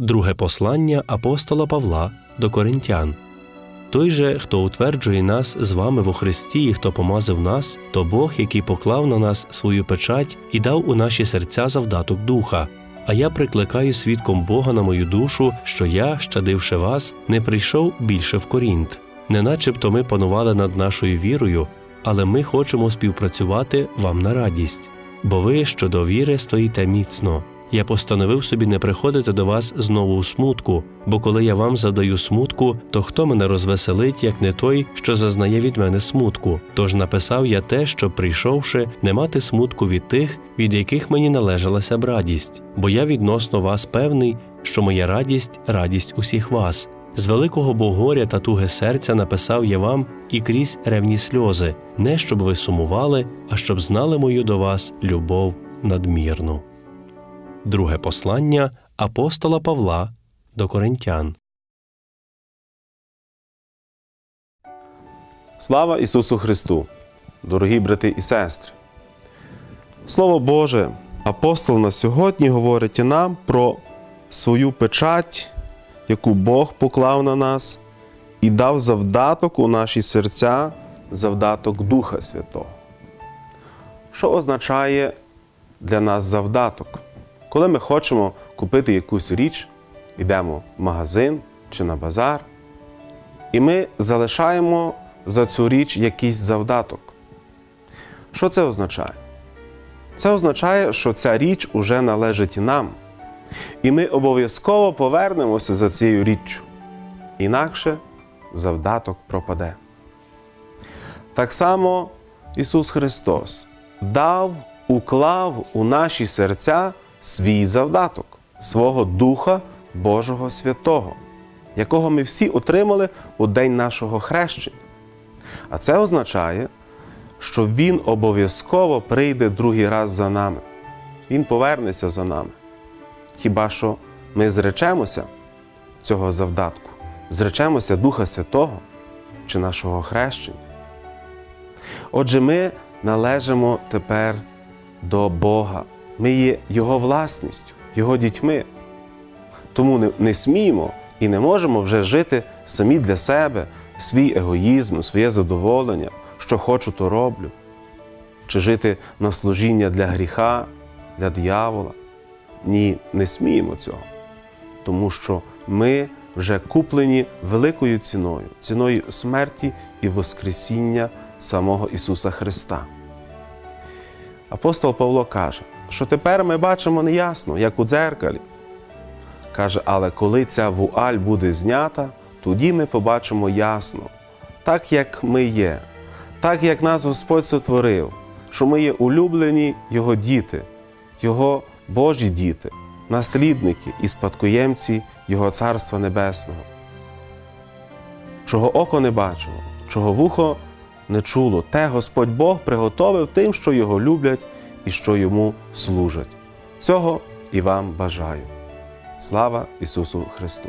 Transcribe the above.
Друге послання апостола Павла до Коринтян. Той же, хто утверджує нас з вами во Христі і хто помазав нас, то Бог, який поклав на нас свою печать і дав у наші серця завдаток духа. А я прикликаю свідком Бога на мою душу, що я, щадивши вас, не прийшов більше в Корінт. Не начебто ми панували над нашою вірою, але ми хочемо співпрацювати вам на радість, бо ви щодо віри стоїте міцно. Я постановив собі не приходити до вас знову у смутку, бо коли я вам завдаю смутку, то хто мене розвеселить, як не той, що зазнає від мене смутку? Тож написав я те, що, прийшовши, не мати смутку від тих, від яких мені належалася б радість, бо я відносно вас певний, що моя радість радість усіх вас. З великого богоря та туги серця написав я вам і крізь ревні сльози, не щоб ви сумували, а щоб знали мою до вас любов надмірну. Друге послання апостола Павла до Коринтян. Слава Ісусу Христу, дорогі брати і сестри! Слово Боже, апостол на сьогодні говорить нам про свою печать, яку Бог поклав на нас і дав завдаток у наші серця, завдаток Духа Святого. Що означає для нас завдаток? Коли ми хочемо купити якусь річ, йдемо в магазин чи на базар, і ми залишаємо за цю річ якийсь завдаток. Що це означає? Це означає, що ця річ уже належить нам, і ми обов'язково повернемося за цією річчю. Інакше завдаток пропаде. Так само Ісус Христос дав, уклав у наші серця свій завдаток, свого Духа Божого Святого, якого ми всі отримали у день нашого хрещення. А це означає, що Він обов'язково прийде другий раз за нами. Він повернеться за нами. Хіба що ми зречемося цього завдатку, зречемося Духа Святого чи нашого хрещення. Отже, ми належимо тепер до Бога. Ми є Його власністю, Його дітьми. Тому не, не сміємо і не можемо вже жити самі для себе, свій егоїзм, своє задоволення, що хочу, то роблю, чи жити на служіння для гріха, для диявола. Ні, не сміємо цього, тому що ми вже куплені великою ціною, ціною смерті і Воскресіння самого Ісуса Христа. Апостол Павло каже, що тепер ми бачимо неясно, як у дзеркалі. Каже, але коли ця вуаль буде знята, тоді ми побачимо ясно, так як ми є, так як нас Господь сотворив, що ми є улюблені Його діти, Його Божі діти, наслідники і спадкоємці Його Царства Небесного. Чого око не бачило, чого вухо не чуло, те Господь Бог приготовив тим, що Його люблять і що йому служать. Цього і вам бажаю. Слава Ісусу Христу!